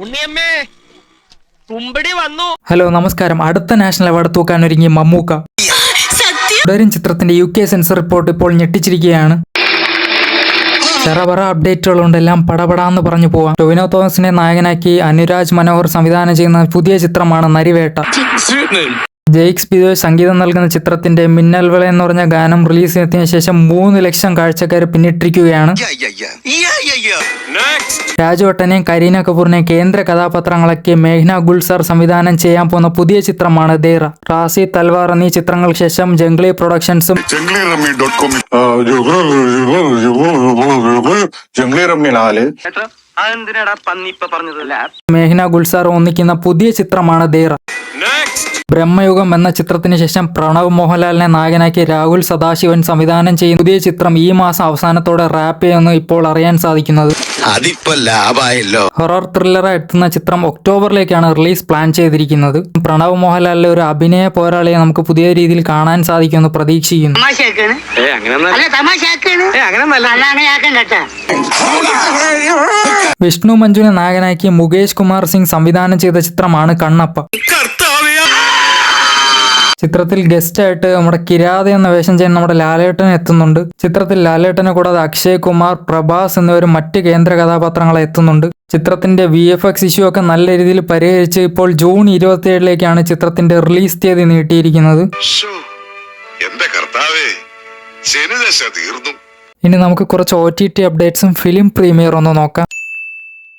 ഉണ്ണിയമ്മേ തുമ്പടി വന്നു. ഹലോ നമസ്കാരം. അടുത്ത നാഷണൽ അവാർഡ് തൂക്കാൻ ഒരുങ്ങി മമ്മൂക്ക. തുടരും ചിത്രത്തിന്റെ യു കെ സെൻസർ റിപ്പോർട്ട് ഇപ്പോൾ ഞെട്ടിച്ചിരിക്കുകയാണ്. ചെറപറ അപ്ഡേറ്റുകളുണ്ട് എല്ലാം പടപടാന്ന് പറഞ്ഞു പോവാം. ടൊവിനോ തോമസിനെ നായകനാക്കി അനുരാജ് മനോഹർ സംവിധാനം ചെയ്യുന്ന പുതിയ ചിത്രമാണ് നരിവേട്ട. ജെയ്ക്സ് ബിദോയ് സംഗീതം നൽകുന്ന ചിത്രത്തിന്റെ മിന്നൽ വിള എന്ന് പറഞ്ഞ ഗാനം റിലീസ് റിലീസിനെത്തിയ ശേഷം മൂന്ന് ലക്ഷം കാഴ്ചക്കാരെ പിന്നിട്ടിരിക്കുകയാണ്. രാജുവട്ടനെയും കരീന കപൂറിനെയും കേന്ദ്ര കഥാപാത്രങ്ങളൊക്കെ മേഘ്ന ഗുൽസർ സംവിധാനം ചെയ്യാൻ പോകുന്ന പുതിയ ചിത്രമാണ് ദേറ റാസി തൽവാർ എന്നീ ചിത്രങ്ങൾക്ക് ശേഷം ജംഗ്ലി പ്രൊഡക്ഷൻസും ജംഗ്ലി റമ്മി നാല്. മേഘ്ന ഗുൽസാർ ഒന്നിക്കുന്ന പുതിയ ചിത്രമാണ് ദേറ ബ്രഹ്മയുഗം എന്ന ചിത്രത്തിന് ശേഷം പ്രണവ് മോഹൻലാലിനെ നായകനാക്കി രാഹുൽ സദാശിവൻ സംവിധാനം ചെയ്യുന്ന പുതിയ ചിത്രം ഈ മാസം അവസാനത്തോടെ റാപ്പ് ചെയ്യുമെന്ന് ഇപ്പോൾ അറിയാൻ സാധിക്കുന്നത്. അതിപ്പോ ലാഭായല്ലോ. ഹൊറർ ത്രില്ലറായി എത്തുന്ന ചിത്രം ഒക്ടോബറിലേക്കാണ് റിലീസ് പ്ലാൻ ചെയ്തിരിക്കുന്നത്. പ്രണവ് മോഹൻലാലിലെ ഒരു അഭിനയ പോരാളിയെ നമുക്ക് പുതിയ രീതിയിൽ കാണാൻ സാധിക്കുമെന്ന് പ്രതീക്ഷിക്കുന്നു. വിഷ്ണു മഞ്ജുവിനെ നായകനാക്കി മുകേഷ് കുമാർ സിംഗ് സംവിധാനം ചെയ്ത ചിത്രമാണ് കണ്ണപ്പ. ചിത്രത്തിൽ ഗസ്റ്റ് ആയിട്ട് നമ്മുടെ കിരാത എന്ന വേഷം ചെയ്യാൻ നമ്മുടെ ലാലേട്ടൻ എത്തുന്നുണ്ട്. ചിത്രത്തിൽ ലാലേട്ടനെ കൂടാതെ അക്ഷയ് കുമാർ പ്രഭാസ് എന്നിവരും മറ്റ് കേന്ദ്ര കഥാപാത്രങ്ങളെ എത്തുന്നുണ്ട്. ചിത്രത്തിന്റെ വി എഫ് എക്സ് ഇഷ്യൂ ഒക്കെ നല്ല രീതിയിൽ പരിഹരിച്ച് ഇപ്പോൾ ജൂൺ ഇരുപത്തിയേഴിലേക്കാണ് ചിത്രത്തിന്റെ റിലീസ് തീയതി നീട്ടിയിരിക്കുന്നത്. ഇനി നമുക്ക് കുറച്ച് ഒ ടി ടി അപ്ഡേറ്റ്സും ഫിലിം പ്രീമിയർ ഒന്ന് നോക്കാം.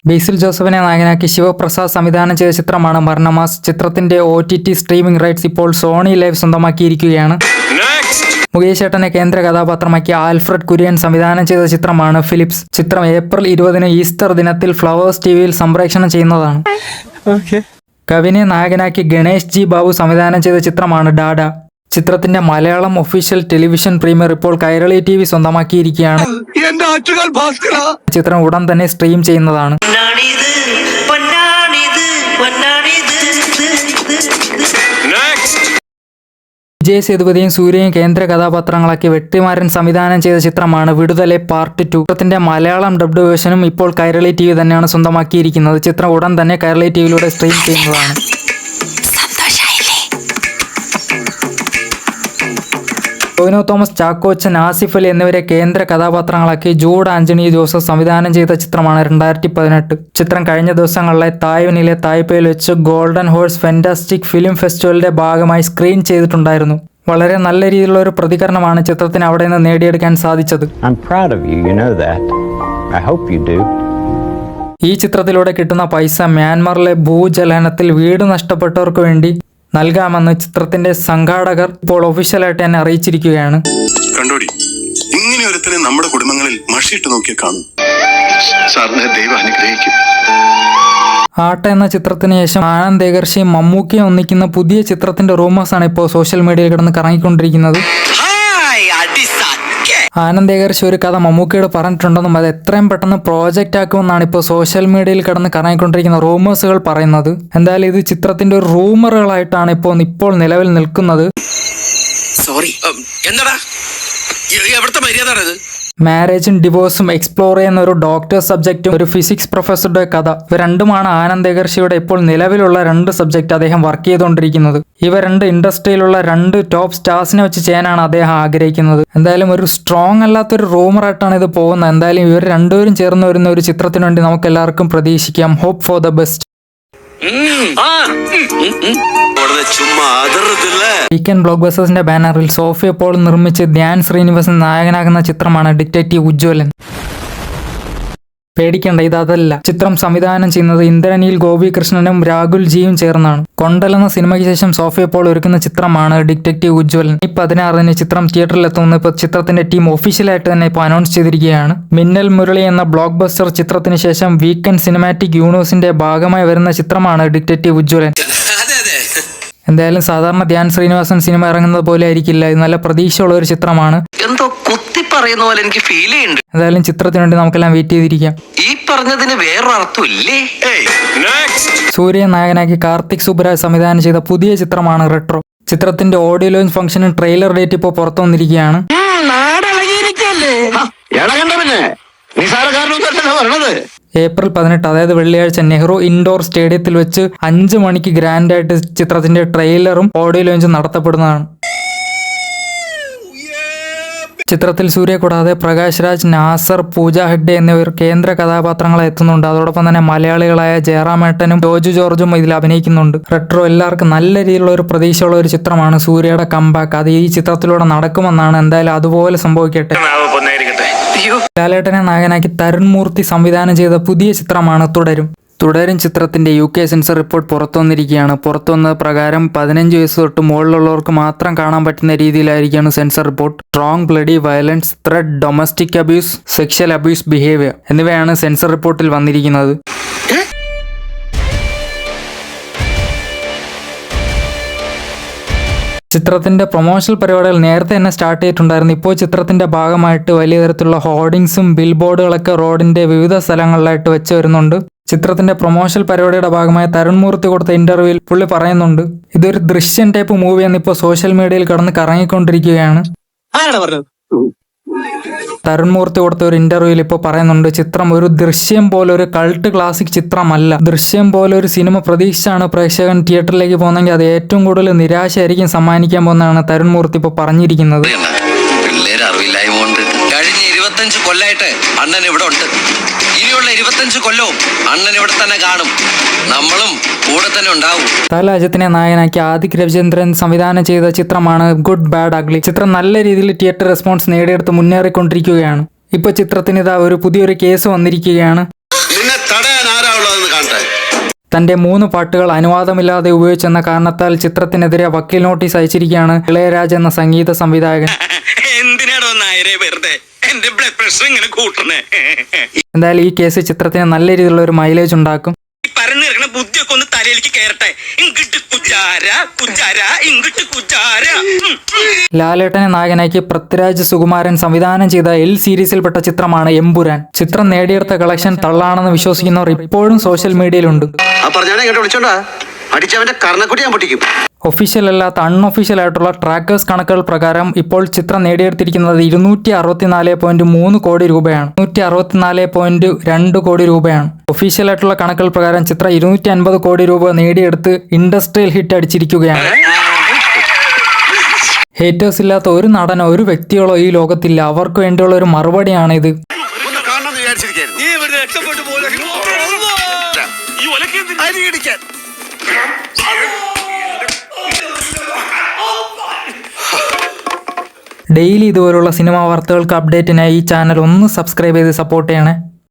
ബേസിൽ ജോസഫിനെ നായകനാക്കി ശിവപ്രസാദ് സംവിധാനം ചെയ്ത ചിത്രമാണ് മരണമാസ്. ചിത്രത്തിന്റെ O T T streaming rights ഇപ്പോൾ സോണി ലൈവ് സ്വന്തമാക്കിയിരിക്കുകയാണ്. മുകേഷ് ഏട്ടനെ കേന്ദ്ര കഥാപാത്രമാക്കി ആൽഫ്രഡ് കുര്യൻ സംവിധാനം ചെയ്ത ചിത്രമാണ് ഫിലിപ്സ്. ചിത്രം ഏപ്രിൽ ഇരുപതിന് ഈസ്റ്റർ ദിനത്തിൽ ഫ്ലവേഴ്സ് ടി വിയിൽ സംപ്രേഷണം ചെയ്യുന്നതാണ് കവിനെ നായകനാക്കി ഗണേഷ് ജി ബാബു സംവിധാനം ചെയ്ത ചിത്രമാണ് ഡാഡ. ചിത്രത്തിന്റെ മലയാളം ഒഫീഷ്യൽ ടെലിവിഷൻ പ്രീമിയർ ഇപ്പോൾ കൈരളി ടി വി സ്വന്തമാക്കിയിരിക്കുകയാണ് ആറ്റുകാൽ ഭാസ്കര. ചിത്രം ഉടൻ തന്നെ സ്ട്രീം ചെയ്യുന്നതാണ്. വിജയ് സേതുപതിയും സൂര്യയും കേന്ദ്ര കഥാപാത്രങ്ങളാക്കി വെട്ടിമാരൻ സംവിധാനം ചെയ്ത ചിത്രമാണ് വിടുതലെ പാർട്ട് ടു ചിത്രത്തിന്റെ മലയാളം ഡബ്ഡ് വേർഷനും ഇപ്പോൾ കൈരളി ടി വി തന്നെയാണ് സ്വന്തമാക്കിയിരിക്കുന്നത്. ചിത്രം ഉടൻ തന്നെ കൈരളി ടി വിയിലൂടെ സ്ട്രീം ചെയ്യുന്നതാണ്. ടോവിനോ തോമസ് ചാക്കോച്ചൻ ആസിഫ് അലി എന്നിവരെ കേന്ദ്ര കഥാപാത്രങ്ങളാക്കി ജൂഡ് ആന്റണി ജോസഫ് സംവിധാനം ചെയ്ത ചിത്രമാണ് രണ്ടായിരത്തി പതിനെട്ട് ചിത്രം കഴിഞ്ഞ ദിവസങ്ങളിലെ തായ്വനിലെ തായ്പയിൽ വെച്ച് ഗോൾഡൻ ഹോഴ്സ് ഫെന്റാസ്റ്റിക് ഫിലിം ഫെസ്റ്റിവലിന്റെ ഭാഗമായി സ്ക്രീൻ ചെയ്തിട്ടുണ്ടായിരുന്നു. വളരെ നല്ല രീതിയിലുള്ള ഒരു പ്രതികരണമാണ് ചിത്രത്തിന് അവിടെ നിന്ന് നേടിയെടുക്കാൻ സാധിച്ചത്. ഈ ചിത്രത്തിലൂടെ കിട്ടുന്ന പൈസ മ്യാൻമറിലെ ഭൂചലനത്തിൽ വീട് നഷ്ടപ്പെട്ടവർക്ക് വേണ്ടി നൽകാമെന്ന് ചിത്രത്തിന്റെ സംഘാടകർ ഇപ്പോൾ ഒഫീഷ്യലായിട്ട് തന്നെ അറിയിച്ചിരിക്കുകയാണ്. കണ്ടോടി? ഇങ്ങനെ ഒരുത്തനെ നമ്മുടെ കുടുംബങ്ങളിൽ മഷിയിട്ട് നോക്കിയാൽ കാണും. സാറിനെ ദൈവം അനുഗ്രഹിക്കും. ആട്ട എന്ന ചിത്രത്തിന് ശേഷം ആനന്ദ് ഏകർഷിയും മമ്മൂക്കയും ഒന്നിക്കുന്ന പുതിയ ചിത്രത്തിന്റെ റൂമേഴ്സ് ആണ് ഇപ്പോൾ സോഷ്യൽ മീഡിയയിൽ കിടന്ന് കറങ്ങിക്കൊണ്ടിരിക്കുന്നത്. ആനന്ദ് ഒരു കഥ മമ്മൂക്കയോട് പറഞ്ഞിട്ടുണ്ടെന്നും അത് എത്രയും പെട്ടെന്ന് പ്രോജക്റ്റ് ആക്കുമെന്നാണ് ഇപ്പോൾ സോഷ്യൽ മീഡിയയിൽ കിടന്ന് കറങ്ങിക്കൊണ്ടിരിക്കുന്ന റൂമേഴ്സുകൾ പറയുന്നത്. എന്തായാലും ഇത് ചിത്രത്തിന്റെ ഒരു റൂമറുകളായിട്ടാണ് ഇപ്പോൾ ഇപ്പോൾ നിലവിൽ നിൽക്കുന്നത്. സോറി എന്താടാ? എവിടുത്തെ മര്യാദയാണിത്? മാരേജും ഡിവോഴ്സും എക്സ്പ്ലോർ ചെയ്യുന്ന ഒരു ഡോക്ടർ സബ്ജക്റ്റും ഒരു ഫിസിക്സ് പ്രൊഫസറുടെ കഥ. ഇവ രണ്ടുമാണ് ആനന്ദ് ഏകർഷിയുടെ ഇപ്പോൾ നിലവിലുള്ള രണ്ട് സബ്ജക്റ്റ് അദ്ദേഹം വർക്ക് ചെയ്തുകൊണ്ടിരിക്കുന്നത്. ഇവ രണ്ട് ഇൻഡസ്ട്രിയിലുള്ള രണ്ട് ടോപ്പ് സ്റ്റാർസിനെ വെച്ച് ചെയ്യാനാണ് അദ്ദേഹം ആഗ്രഹിക്കുന്നത്. എന്തായാലും ഒരു സ്ട്രോങ് അല്ലാത്തൊരു റൂമറായിട്ടാണ് ഇത് പോകുന്നത്. എന്തായാലും ഇവർ രണ്ടുപേരും ചേർന്ന് വരുന്ന ഒരു ചിത്രത്തിന് വേണ്ടി നമുക്ക് എല്ലാവർക്കും പ്രതീക്ഷിക്കാം hope for the best weekend block ബസ്റ്റേഴ്സിന്റെ ബാനറിൽ സോഫിയ പോൾ നിർമ്മിച്ച് ധ്യാൻ ശ്രീനിവാസൻ നായകനാകുന്ന ചിത്രമാണ് ഡിറ്റക്റ്റീവ് ഉജ്ജ്വലൻ. പേടിക്കേണ്ട അതല്ല. ചിത്രം സംവിധാനം ചെയ്യുന്നത് ഇന്ദ്രനിൽ ഗോപികൃഷ്ണനും രാഹുൽ ജിയും ചേർന്നാണ്. കൊണ്ടൽ എന്ന സിനിമയ്ക്ക് ശേഷം സോഫിയ പോൾ ഒരുക്കുന്ന ചിത്രമാണ് ഡിറ്റക്റ്റീവ് ഉജ്ജ്വലൻ. ഈ പതിനാറിന് ചിത്രം തിയേറ്ററിൽ എത്തുമെന്ന് ഇപ്പോൾ ചിത്രത്തിന്റെ ടീം ഒഫീഷ്യലായിട്ട് തന്നെ ഇപ്പോൾ അനൗൺസ് ചെയ്തിരിക്കുകയാണ്. മിന്നൽ മുരളി എന്ന ബ്ലോക്ക് ബസ്റ്റർ ചിത്രത്തിന് ശേഷം വീക്കെൻഡ് സിനിമാറ്റിക് യൂണിവേഴ്സിന്റെ ഭാഗമായി വരുന്ന ചിത്രമാണ് ഡിറ്റക്റ്റീവ് ഉജ്ജ്വലൻ. എന്തായാലും സാധാരണ ധ്യാൻ ശ്രീനിവാസൻ സിനിമ ഇറങ്ങുന്നത് പോലെ ആയിരിക്കില്ല. ഇത് നല്ല പ്രതീക്ഷയുള്ള ഒരു ചിത്രമാണ്. എന്തോ കുത്തി പറയുന്ന പോലെ എനിക്ക് ഫീൽ ചെയ്യുന്നുണ്ട്. എന്തായാലും ചിത്രത്തിന് വേണ്ടി നമുക്കെല്ലാം വെയിറ്റ് ചെയ്തിരിക്കാം. ഈ പറഞ്ഞതിന് വേറൊരർത്ഥമില്ലേ ഇല്ലേ? സൂര്യ നായകനാക്കി കാർത്തിക് സുബ്രാജ് സംവിധാനം ചെയ്ത പുതിയ ചിത്രമാണ് റെട്രോ ചിത്രത്തിന്റെ ഓഡിയോ ലോഞ്ച് ഫംഗ്ഷനും ട്രെയിലർ ഡേറ്റ് ഇപ്പോൾ പുറത്തു വന്നിരിക്കുകയാണ്. ഏപ്രിൽ പതിനെട്ട് അതായത് വെള്ളിയാഴ്ച നെഹ്റു ഇൻഡോർ സ്റ്റേഡിയത്തിൽ വെച്ച് അഞ്ച് മണിക്ക് ഗ്രാൻഡായിട്ട് ചിത്രത്തിന്റെ ട്രെയിലറും ഓഡിയോ ലോഞ്ചും നടത്തപ്പെടുന്നതാണ്. ചിത്രത്തിൽ സൂര്യ കൂടാതെ പ്രകാശ് രാജ് നാസർ പൂജ ഹെഗ്ഡെ എന്നിവർ കേന്ദ്ര കഥാപാത്രങ്ങളെ എത്തുന്നുണ്ട്. അതോടൊപ്പം തന്നെ മലയാളികളായ ജയറാമേട്ടനും ജോജു ജോർജും ഇതിൽ അഭിനയിക്കുന്നുണ്ട്. റെട്രോ എല്ലാവർക്കും നല്ല രീതിയിലുള്ള ഒരു പ്രതീക്ഷയുള്ള ഒരു ചിത്രമാണ് സൂര്യയുടെ കമ്പാക്ക് അത് ഈ ചിത്രത്തിലൂടെ നടക്കുമെന്നാണ് എന്തായാലും അതുപോലെ സംഭവിക്കട്ടെ. ലാലേട്ടനെ നായകനാക്കി തരുൺ മൂർത്തി സംവിധാനം ചെയ്ത പുതിയ ചിത്രമാണ് തുടരും. തുടരും ചിത്രത്തിന്റെ യു കെ സെൻസർ റിപ്പോർട്ട് പുറത്തുവന്നിരിക്കുകയാണ്. വന്നിരിക്കുകയാണ് പുറത്തു വന്നത് പ്രകാരം പതിനഞ്ച് വയസ്സ് തൊട്ട് മുകളിലുള്ളവർക്ക് മാത്രം കാണാൻ പറ്റുന്ന രീതിയിലായിരിക്കുകയാണ് censor report. Strong bloody violence threat domestic abuse sexual abuse behaviour എന്നിവയാണ് സെൻസർ റിപ്പോർട്ടിൽ വന്നിരിക്കുന്നത്. ചിത്രത്തിന്റെ പ്രൊമോഷണൽ പരിപാടികൾ നേരത്തെ തന്നെ സ്റ്റാർട്ട് ചെയ്തിട്ടുണ്ടായിരുന്നു. ഇപ്പോൾ ചിത്രത്തിന്റെ ഭാഗമായിട്ട് വലിയ തരത്തിലുള്ള ഹോർഡിങ്സും ബിൽ ബോർഡുകളൊക്കെ റോഡിന്റെ വിവിധ സ്ഥലങ്ങളിലായിട്ട് വെച്ച് വരുന്നുണ്ട്. ചിത്രത്തിന്റെ പ്രൊമോഷണൽ പരിപാടിയുടെ ഭാഗമായി തരുൺ മൂർത്തി കൊടുത്ത ഇന്റർവ്യൂവിൽ പുള്ളി പറയുന്നുണ്ട് ഇതൊരു ദൃശ്യൻ ടൈപ്പ് മൂവിയെന്ന് ഇപ്പോൾ സോഷ്യൽ മീഡിയയിൽ കടന്ന് കറങ്ങിക്കൊണ്ടിരിക്കുകയാണ്. തരുൺ മൂർത്തി കൊടുത്ത ഒരു ഇന്റർവ്യൂവിൽ ഇപ്പോൾ പറയുന്നുണ്ട് ചിത്രം ഒരു ദൃശ്യം പോലെ ഒരു കൾട്ട് ക്ലാസിക് ചിത്രമല്ല. ദൃശ്യം പോലെ ഒരു സിനിമ പ്രതീക്ഷിച്ചാണ് പ്രേക്ഷകൻ തിയേറ്ററിലേക്ക് പോകുന്നെങ്കിൽ അത് ഏറ്റവും കൂടുതൽ നിരാശയായിരിക്കും സമ്മാനിക്കാൻ പോകുന്നതാണ് തരുൺ മൂർത്തി ഇപ്പോൾ പറഞ്ഞിരിക്കുന്നത് കഴിഞ്ഞ ഇരുപത്തഞ്ച് കൊല്ലായിട്ട് അണ്ണൻ ഇവിടെ ഉണ്ട്. ഇരുപത്തഞ്ച് കൊല്ലവും അണ്ണൻ ഇവിടെ തന്നെ കാണും. നമ്മളും കൂടെ തന്നെ ഉണ്ടാവും. തലാജത്തിനെ നായകനാക്കി ആദിക് രവിചന്ദ്രൻ സംവിധാനം ചെയ്ത ചിത്രമാണ് ഗുഡ് ബാഡ് അഗ്ലി ചിത്രം നല്ല രീതിയിൽ തിയേറ്റർ റെസ്പോൺസ് നേടിയെടുത്ത് മുന്നേറിക്കൊണ്ടിരിക്കുകയാണ്. ഇപ്പൊ ചിത്രത്തിന് ഇതാ ഒരു പുതിയൊരു കേസ് വന്നിരിക്കുകയാണ്. നിന്നെ തടയാൻ ഉള്ളതെന്ന് കാണട്ടെ. തന്റെ മൂന്ന് പാട്ടുകൾ അനുവാദമില്ലാതെ ഉപയോഗിച്ചെന്ന കാരണത്താൽ ചിത്രത്തിനെതിരെ വക്കീൽ നോട്ടീസ് അയച്ചിരിക്കുകയാണ് ഇളയരാജ് എന്ന സംഗീത സംവിധായകൻ. എന്തിനാടോ നായരെ വെറുതെ? എന്റെ ബ്ലഡ് പ്രഷർ ഇങ്ങനെ കൂട്ടണേ. എന്തായാലും ഈ കേസ് ചിത്രത്തിന് നല്ല രീതിയിലുള്ള ഒരു മൈലേജ് ഉണ്ടാക്കും. പരന്നു ബുദ്ധിയൊക്കെ ഒന്ന് തലയിലേക്ക് കയറട്ടെ. ഇങ്ങോട്ട് കുജാര കുജാര ഇങ്ങോട്ട് കുജാര. ലാലേട്ടനെ നായകനാക്കി പൃഥ്വിരാജ് സുകുമാരൻ സംവിധാനം ചെയ്ത എൽ സീരീസിൽപ്പെട്ട ചിത്രമാണ് എമ്പുരാൻ. ചിത്രം നേടിയെടുത്ത കളക്ഷൻ തള്ളാണെന്ന് വിശ്വസിക്കുന്നവർ ഇപ്പോഴും സോഷ്യൽ മീഡിയയിലുണ്ട് അടിച്ചവന്റെ കർണക്കുട്ടി ഞാൻ പൊട്ടിക്കും. ഒഫീഷ്യൽ അല്ലാത്ത അൺഒഫീഷ്യൽ ആയിട്ടുള്ള ട്രാക്കേഴ്സ് കണക്കുകൾ പ്രകാരം ഇപ്പോൾ ചിത്രം നേടിയെടുത്തിരിക്കുന്നത് ഇരുന്നൂറ്റി അറുപത്തിനാല് പോയിന്റ് മൂന്ന് കോടി രൂപയാണ്. നൂറ്റി അറുപത്തിനാല് പോയിന്റ് രണ്ട് കോടി രൂപയാണ്. ഒഫീഷ്യൽ ആയിട്ടുള്ള കണക്കുകൾ പ്രകാരം ചിത്രം ഇരുന്നൂറ്റി അൻപത് കോടി രൂപ നേടിയെടുത്ത് ഇൻഡസ്ട്രിയൽ ഹിറ്റ് അടിച്ചിരിക്കുകയാണ്. ഹേറ്റേഴ്സ് ഇല്ലാത്ത ഒരു നടനോ ഒരു വ്യക്തികളോ ഈ ലോകത്തില്ല. അവർക്ക് വേണ്ടിയുള്ള ഒരു മറുപടിയാണ് ഇത് ഈ ഇടിക്കാൻ. ഡെയിലി ഇതുപോലുള്ള സിനിമാ വാർത്തകൾക്ക് അപ്ഡേറ്റിനായി ഈ ചാനൽ ഒന്ന് സബ്സ്ക്രൈബ് ചെയ്ത് സപ്പോർട്ട് ചെയ്യണേ.